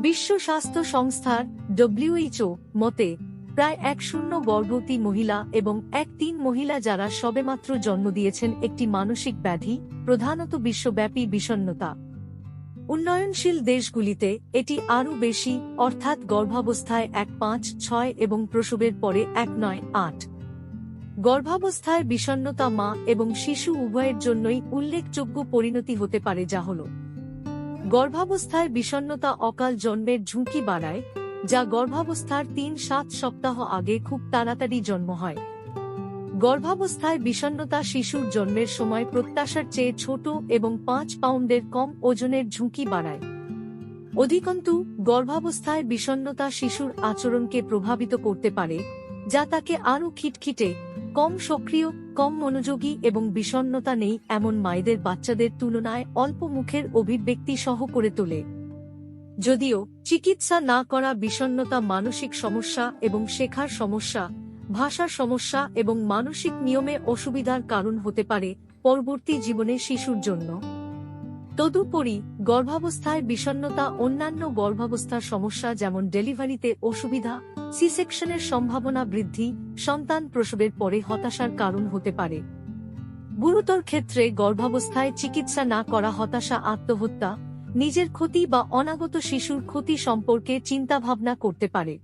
বিশ্ব স্বাস্থ্য সংস্থার ডব্লিউএইচও মতে, প্রায় এক শূন্য গর্ভবতী মহিলা এবং এক তিন মহিলা যারা সবেমাত্র জন্ম দিয়েছেন একটি মানসিক ব্যাধি, প্রধানত বিশ্বব্যাপী বিষণ্নতা উন্নয়নশীল দেশগুলিতে এটি আরও বেশি, অর্থাৎ গর্ভাবস্থায় এক পাঁচ, ছয় এবং প্রসবের পরে এক নয়, আট। গর্ভাবস্থায় বিষণ্নতা মা এবং শিশু উভয়ের জন্যই উল্লেখযোগ্য পরিণতি হতে পারে যা হল। গর্ভাবস্থায় বিষণ্নতা অকাল জন্মের ঝুঁকি বাড়ায়, যা গর্ভাবস্থার তিন সাত সপ্তাহ আগে খুব তাড়াতাড়ি জন্ম হয়। গর্ভাবস্থায় বিষণ্নতা শিশুর জন্মের সময় প্রত্যাশার চেয়ে ছোট এবং পাঁচ পাউন্ডের কম ওজনের ঝুঁকি বাড়ায়। অধিকন্তু, গর্ভাবস্থায় বিষণ্নতা শিশুর আচরণকে প্রভাবিত করতে পারে, যা তাকে আরও খিটখিটে কম সক্রিয়, কম মনোযোগী এবং বিষণ্নতা নেই এমন মায়েদের বাচ্চাদের তুলনায় অল্প মুখের অভিব্যক্তি সহ করে তোলে। যদিও, চিকিৎসা না করা বিষণ্নতা মানসিক সমস্যা এবং শেখার সমস্যা, ভাষার সমস্যা এবং মানসিক নিয়মে অসুবিধার কারণ হতে পারে পরবর্তী জীবনে শিশুর জন্য। তদুপরি, গর্ভাবস্থায় বিষণ্নতা অন্যান্য গর্ভাবস্থার সমস্যা যেমন ডেলিভারিতে অসুবিধা সি সেকশনের সম্ভাবনা বৃদ্ধি, সন্তান প্রসবের পরে হতাশার কারণ হতে পারে। গুরুতর ক্ষেত্রে গর্ভাবস্থায় চিকিৎসা না করা হতাশা, আত্মহত্যা, নিজের ক্ষতি বা অনাগত শিশুর ক্ষতি সম্পর্কে চিন্তাভাবনা করতে পারে।